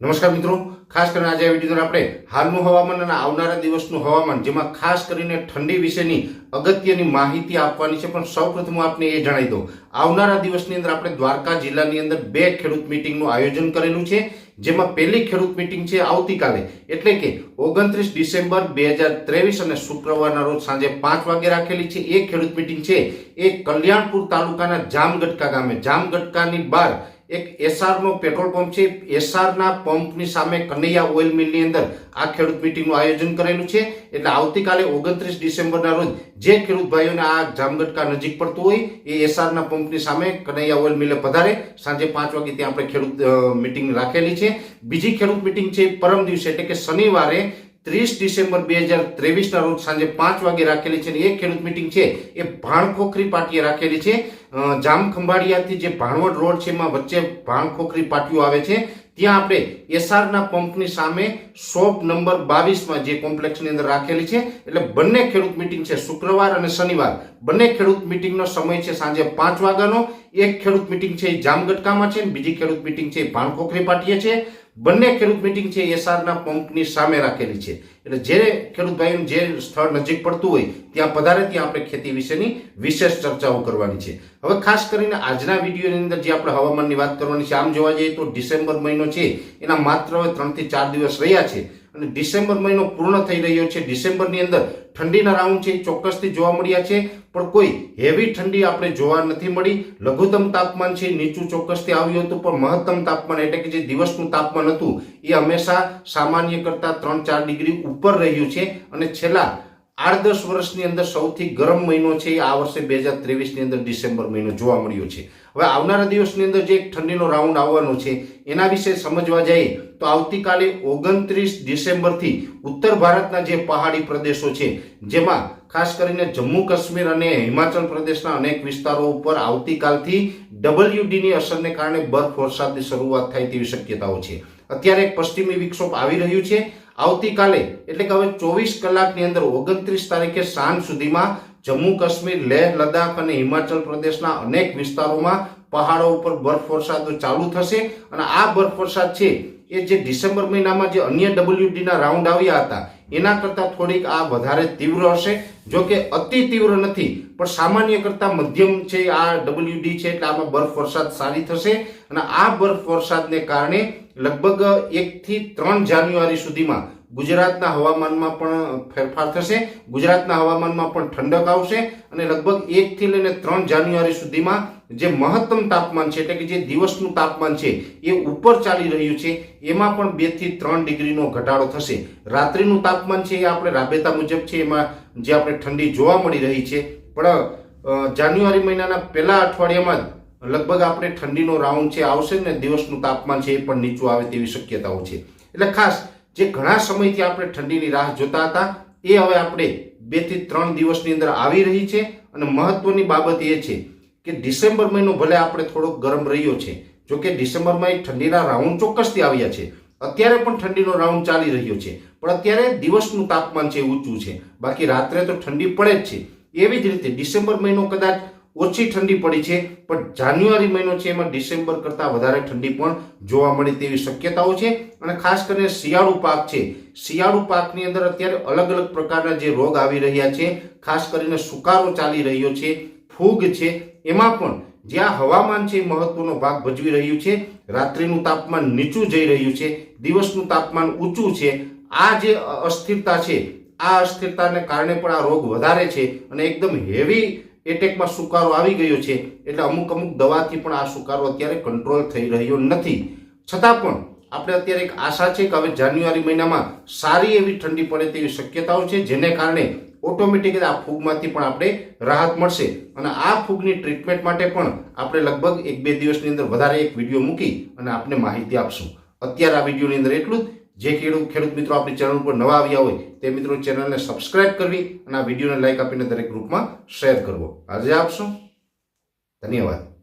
નમસ્કાર મિત્રો. ખાસ કરીને આજે આ વીડિયો આપણે હાલનું હવામાન અને આવનારા દિવસનું હવામાન, જેમાં ખાસ કરીને ઠંડી વિશેની અગત્યની માહિતી આપવાની છે, પણ સૌપ્રથમ હું આપને એ જણાવી દઉં. આવનારા દિવસની અંદર આપણે દ્વારકા જિલ્લાની અંદર બે ખેડૂત મિટિંગનું આયોજન કરેલું છે, જેમાં પહેલી ખેડૂત મિટિંગ છે આવતીકાલે. એટલે કે ઓગણત્રીસ ડિસેમ્બર બે હજાર ત્રેવીસ અને શુક્રવારના રોજ સાંજે પાંચ વાગે રાખેલી છે એ ખેડૂત મિટિંગ છે, એ કલ્યાણપુર તાલુકાના જામગટકા ગામે. જામગટકાની બહાર એક એસઆરનો પેટ્રોલ પંપ છે. એસઆરના પંપની સામે કનૈયા ઓઇલ મિલની અંદર આ ખેડૂત મિટિંગનું આયોજન કરેલું છે. એટલે આવતીકાલે ઓગણત્રીસ ડિસેમ્બરના રોજ જે ખેડૂત ભાઈઓને આ જામગટકા નજીક પડતું હોય, એ એસઆરના પંપની સામે કનૈયા ઓઇલ મિલે પધારે. સાંજે પાંચ વાગે ત્યાં આપણે ખેડૂત મિટિંગ રાખેલી છે. બીજી ખેડૂત મિટિંગ છે પરમ દિવસે, એટલે કે શનિવારે ત્રીસ ડિસેમ્બર બે હજાર ત્રેવીસના રોજ સાંજે પાંચ વાગે રાખેલી છે અને એ ખેડૂત મિટિંગ છે, એ ભાણખોખરી પાટીએ રાખેલી છે. જામખંભાળિયાથી જામ ખંભાળિયાથી જે ભાણવડ રોડ છે, એમાં વચ્ચે ભાણખોખરી પાટીઓ આવે છે. ત્યાં આપણે એસઆરના પંપની સામે શોપ નંબર બાવીસમાં જે કોમ્પ્લેક્સની અંદર રાખેલી છે, એટલે બંને ખેડૂત મિટિંગ છે, શુક્રવાર અને શનિવાર. બંને ખેડૂત મિટિંગનો સમય છે સાંજે પાંચ વાગ્યાનો. એક ખેડૂત મિટિંગ છે એ જામગટકામાં છે બીજી ખેડૂત મિટિંગ છે એ ભાણખોખરી પાટીએ છે. બંને ખેડૂત મિટિંગ છે એસઆરના પંપની સામે રાખેલી છે. એટલે જે ખેડૂત ભાઈઓને જે સ્થળ નજીક પડતું હોય, ત્યાં પધારે ત્યાં આપણે ખેતી વિશેની વિશેષ ચર્ચાઓ કરવાની છે. હવે ખાસ કરીને આજના વિડીયોની અંદર જે આપણે હવામાનની વાત કરવાની છે, આમ જોવા જઈએ તો ડિસેમ્બર મહિનો છે, એના માત્ર ત્રણથી ચાર દિવસ રહ્યા છે. અને ડિસેમ્બર મહિનો પૂર્ણ થઈ રહ્યો છે. ડિસેમ્બરની અંદર ઠંડીના રાઉન્ડ છે ચોક્કસથી જોવા મળ્યા છે. પણ કોઈ હેવી ઠંડી આપણે જોવા નથી મળી. લઘુત્તમ તાપમાન છે નીચું ચોક્કસથી આવ્યું હતું, પણ મહત્તમ તાપમાન એટલે કે જે દિવસનું તાપમાન હતું એ હંમેશા સામાન્ય કરતાં ત્રણ ચાર ડિગ્રી ઉપર રહ્યું છે. અને છેલ્લા આઠ દસ વર્ષની અંદર સૌથી ગરમ મહિનો છે એ આ વર્ષે બે હજાર ત્રેવીસની અંદર ડિસેમ્બર મહિનો જોવા મળ્યો છે. હવે આવનારા દિવસની અંદર જે એક ઠંડીનો રાઉન્ડ આવવાનો છે, એના વિશે સમજવા જઈએ તો આવતીકાલે ઓગણત્રીસ ડિસેમ્બરથી ઉત્તર ભારતના જે પહાડી પ્રદેશો છે, જેમાં ખાસ કરીને જમ્મુ કાશ્મીર અને હિમાચલ પ્રદેશના અનેક વિસ્તારો ઉપર આવતીકાલથી ડબલ્યુડીની અસરને કારણે બરફ વરસાદની શરૂઆત થાય તેવી શક્યતાઓ છે. અત્યારે એક પશ્ચિમી વિક્ષોપ આવી રહ્યું છે. આવતીકાલે, એટલે કે હવે ચોવીસ કલાકની અંદર ઓગણત્રીસ તારીખે સાંજ સુધીમાં જમ્મુ કાશ્મીર, લેહ, લદ્દાખ અને હિમાચલ પ્રદેશના અનેક વિસ્તારોમાં પહાડો ઉપર બરફ વરસાદ ચાલુ થશે. અને આ બરફ વરસાદ છે, એ જે ડિસેમ્બર મહિનામાં જે અન્ય ડબલ્યુડીના રાઉન્ડ આવ્યા હતા, એના કરતાં થોડીક આ વધારે તીવ્ર હશે. જો કે અતિ તીવ્ર નથી, પણ સામાન્ય કરતાં મધ્યમ છે આ ડબલ્યુડી છે, એટલે આમાં બરફ વરસાદ સારી થશે. અને આ બરફ વરસાદને કારણે લગભગ એકથી ત્રણ જાન્યુઆરી સુધીમાં ગુજરાતના હવામાનમાં પણ ફેરફાર થશે, ગુજરાતના હવામાનમાં પણ ઠંડક આવશે અને લગભગ એકથી લઈને ત્રણ જાન્યુઆરી સુધીમાં જે મહત્તમ તાપમાન છે, એટલે કે જે દિવસનું તાપમાન છે, એ ઉપર ચાલી રહ્યું છે. એમાં પણ બેથી ત્રણ ડિગ્રીનો ઘટાડો થશે. રાત્રિનું તાપમાન છે એ આપણે રાબેતા મુજબ છે, એમાં જે આપણે ઠંડી જોવા મળી રહી છે. પણ જાન્યુઆરી મહિનાના પહેલા અઠવાડિયામાં લગભગ આપણે ઠંડીનો રાઉન્ડ છે આવશે ને દિવસનું તાપમાન છે એ પણ નીચું આવે તેવી શક્યતાઓ છે. એટલે ખાસ જે ઘણા સમયથી આપણે ઠંડીની રાહ જોતા હતા, એ હવે આપણે બેથી ત્રણ દિવસની અંદર આવી રહી છે અને મહત્વની બાબત એ છે કે ડિસેમ્બર મહિનો ભલે આપણે થોડોક ગરમ રહ્યો છે, જો કે ડિસેમ્બરમાં ઠંડીના રાઉન્ડ ચોક્કસથી આવ્યા છે. અત્યારે પણ ઠંડીનો રાઉન્ડ ચાલી રહ્યો છે, પણ અત્યારે દિવસનું તાપમાન છે ઊંચું છે. બાકી રાત્રે તો ઠંડી પડે જ છે. એવી જ રીતે ડિસેમ્બર મહિનો કદાચ ઓછી ઠંડી પડી છે, પણ જાન્યુઆરી મહિનો છે એમાં ડિસેમ્બર કરતાં વધારે ઠંડી પણ જોવા મળે તેવી શક્યતાઓ છે. અને ખાસ કરીને શિયાળુ પાક છે. શિયાળુ પાકની અંદર અત્યારે અલગ અલગ પ્રકારના જે રોગ આવી રહ્યા છે, ખાસ કરીને સુકારો ચાલી રહ્યો છે, ફૂગ છે, એમાં પણ જ્યાં હવામાન છે મહત્વનો ભાગ ભજવી રહ્યું છે. રાત્રિનું તાપમાન નીચું જઈ રહ્યું છે, દિવસનું તાપમાન ઊંચું છે. આ જે અસ્થિરતા છે, આ અસ્થિરતાને કારણે પણ આ રોગ વધારે છે અને એકદમ હેવી એટેકમાં સુકારો આવી ગયો છે એટલે અમુક અમુક દવાથી પણ આ સુકારો અત્યારે કંટ્રોલ થઈ રહ્યો નથી. છતાં પણ આપણે અત્યારે એક આશા છે કે હવે જાન્યુઆરી મહિનામાં સારી એવી ઠંડી પડે તેવી શક્યતાઓ છે, જેને કારણે ઓટોમેટિક આ ફૂગમાંથી પણ આપણે રાહત મળશે. અને આ ફૂગની ટ્રીટમેન્ટ માટે પણ આપણે લગભગ એક બે દિવસની અંદર વધારે એક વીડિયો મૂકી અને આપને માહિતી આપશું. અત્યારે આ વિડીયોની અંદર એટલું જ. જે ખેડૂત ખેડૂત મિત્રો આપણી ચેનલ ઉપર નવા આવ્યા હોય તે મિત્રો ચેનલને સબસ્ક્રાઇબ કરવી અને આ વિડીયોને લાઈક આપીને દરેક ગ્રુપમાં શેર કરવો. આજે આપશો ધન્યવાદ.